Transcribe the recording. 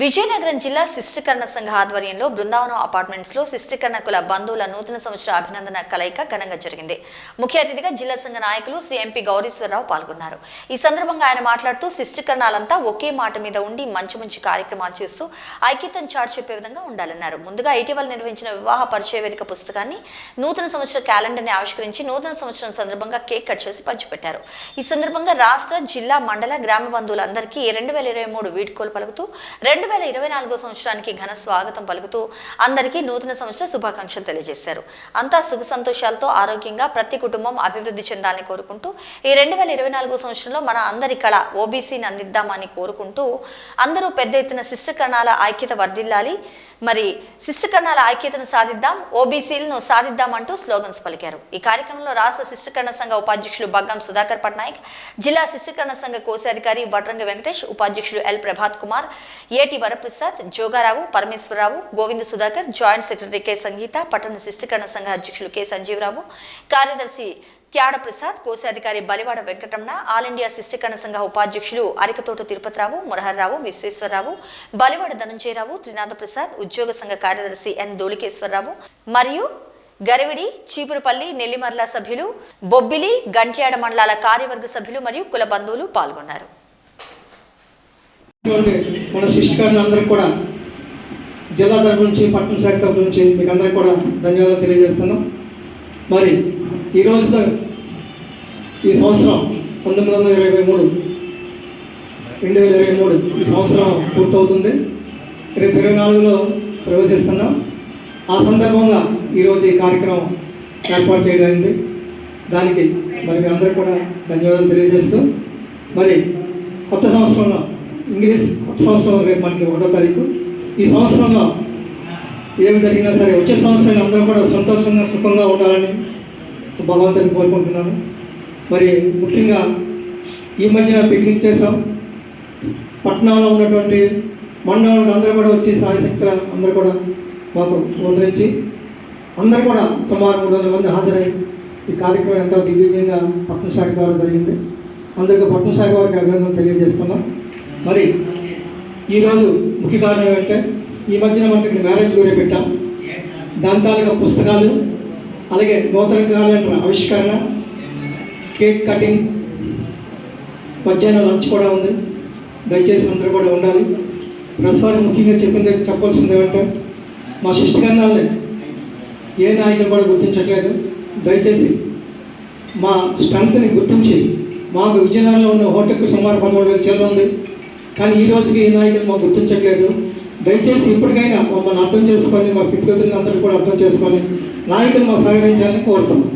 విజయనగరం జిల్లా శిష్టికరణ సంఘ ఆధ్వర్యంలో బృందావనం అపార్ట్మెంట్స్లో శిష్టీకరణకుల బంధువుల నూతన సంవత్సర అభినందన కలయిక ఘనంగా జరిగింది. ముఖ్య అతిథిగా జిల్లా సంఘ నాయకులు శ్రీ ఎంపీ గౌరీశ్వరరావు పాల్గొన్నారు. ఈ సందర్భంగా ఆయన మాట్లాడుతూ శిష్టికరణాలంతా ఒకే మాట మీద ఉండి మంచి మంచి కార్యక్రమాలు చేస్తూ ఐక్యతను చాటు చెప్పే విధంగా ఉండాలన్నారు. ముందుగా ఇటీవల నిర్వహించిన వివాహ పరిచయ వేదిక పుస్తకాన్ని నూతన సంవత్సర క్యాలెండర్ని ఆవిష్కరించి నూతన సంవత్సరం సందర్భంగా కేక్ కట్ చేసి పంచిపెట్టారు. ఈ సందర్భంగా రాష్ట్ర జిల్లా మండల గ్రామ బంధువులందరికీ రెండు వేల ఇరవై మూడు వీడ్కోలు పలుకుతూ రెండు వేల ఇరవై నాలుగో సంవత్సరానికి ఘన స్వాగతం పలుకుతూ అందరికీ నూతన సంవత్సర శుభాకాంక్షలు తెలియజేశారు. అంతా సుఖ సంతోషాలతో ఆరోగ్యంగా ప్రతి కుటుంబం అభివృద్ధి చెందాలని కోరుకుంటూ ఈ రెండు వేల ఇరవై నాలుగో సంవత్సరంలో మన అందరి కళ ఓబీసీని అందిద్దామని కోరుకుంటూ అందరూ పెద్ద ఎత్తున శిష్ట కణాల ఐక్యత వర్ధిల్లాలి. మరి శిష్ట శిష్టకరణాల ఐక్యతను సాధిద్దాం ఓబీసీలను సాధిద్దామంటూ స్లోగన్స్ పలికారు. ఈ కార్యక్రమంలో రాష్ట్ర శిష్టకరణ సంఘ ఉపాధ్యక్షులు బగ్గం సుధాకర్ పట్నాయక్ జిల్లా శిష్టకరణ సంఘ కోశాధికారి వడ్రంగ వెంకటేష్ ఉపాధ్యక్షులు ఎల్. ప్రభాత్ కుమార్ ఏటి Varaprasad Jogarao Parameswararao Govinda Sudhakar joint secretary K. Sangeetha పట్టణ శిష్టకరణ సంఘ అధ్యక్షులు కె. సంజీవరావు కార్యదర్శి త్యాడ ప్రసాద్ కోశాధికారి బలివాడ వెంకటరమణ ఆల్ ఇండియా శిష్టకరణ సంఘ ఉపాధ్యక్షులు అరికతోట తిరుపతిరావు మురహర్రావు విశ్వేశ్వరరావు బలివాడ ధనంజయరావు త్రినాథ ప్రసాద్ ఉద్యోగ సంఘ కార్యదర్శి ఎన్. దోళికేశ్వరరావు మరియు గరివిడి చీపురుపల్లి నెల్లిమర్ల సభ్యులు బొబ్బిలి గంట్యాడ మండలాల కార్యవర్గ సభ్యులు మరియు కుల బంధువులు పాల్గొన్నారు. మన శిష్యకారులు అందరికి కూడా జిల్లా తరపు నుంచి పట్టణ శాఖ తరపు నుంచి మీకు అందరికీ కూడా ధన్యవాదాలు తెలియజేస్తున్నాం. మరి ఈరోజు ఈ సంవత్సరం పంతొమ్మిది వందల ఇరవై మూడు రెండు వేల ఇరవై మూడు ఈ సంవత్సరం పూర్తవుతుంది. రేపు ఇరవై నాలుగులో ప్రవేశిస్తున్నాం. ఆ సందర్భంగా ఈరోజు ఈ కార్యక్రమం ఏర్పాటు చేయడానికి దానికి మరి మీ అందరికీ కూడా ధన్యవాదాలు తెలియజేస్తూ మరి కొత్త సంవత్సరంలో ఇంగ్లీష్ సంవత్సరం రేపు మనకి ఒకటో తారీఖు. ఈ సంవత్సరంలో ఏమి జరిగినా సరే వచ్చే సంవత్సరం అందరూ కూడా సంతోషంగా సుఖంగా ఉండాలని భగవంతుని కోరుకుంటున్నాను. మరి ముఖ్యంగా ఈ మధ్యన పిక్నిక్ చేసాం పట్టణంలో ఉన్నటువంటి మండలంలో అందరూ కూడా వచ్చి సాయశక్తుల అందరూ కూడా మాకు ముద్రించి అందరూ కూడా సుమారు మూడు వందల మంది హాజరై ఈ కార్యక్రమం ఎంతో దిగ్విజయంగా పట్టణ శాఖ ద్వారా జరిగింది. అందరికీ పట్టణ శాఖ వారికి అభినందన తెలియజేస్తున్నాం. మరి ఈరోజు ముఖ్య కారణం ఏంటంటే ఈ మధ్యన మనకి ఇక్కడ మ్యారేజ్ కూడా పెట్టాం. దాని తాలూకా పుస్తకాలు అలాగే నూతన క్యాలెండర్ ఆవిష్కరణ కేక్ కటింగ్ మధ్యాహ్నం లంచ్ కూడా ఉంది. దయచేసి అందరూ కూడా ఉండాలి. ప్రస్తుతానికి ముఖ్యంగా చెప్పింది చెప్పాల్సింది ఏమంటే మా శిష్టకరణాలని ఏ నాయకులు కూడా గుర్తించట్లేదు. దయచేసి మా స్ట్రెంత్ని గుర్తించి మాకు విజయనగరంలో ఉన్న హోటల్కి సుమారు పదమూడు వేల చీరలు ఉంది. కానీ ఈ రోజుకి ఈ నాయకులు మాకు గుర్తించట్లేదు. దయచేసి ఇప్పటికైనా మమ్మల్ని అర్థం చేసుకొని మా స్థితిగతులను అందరూ కూడా అర్థం చేసుకొని నాయకులు మాకు సహకరించాలని కోరుతున్నాం.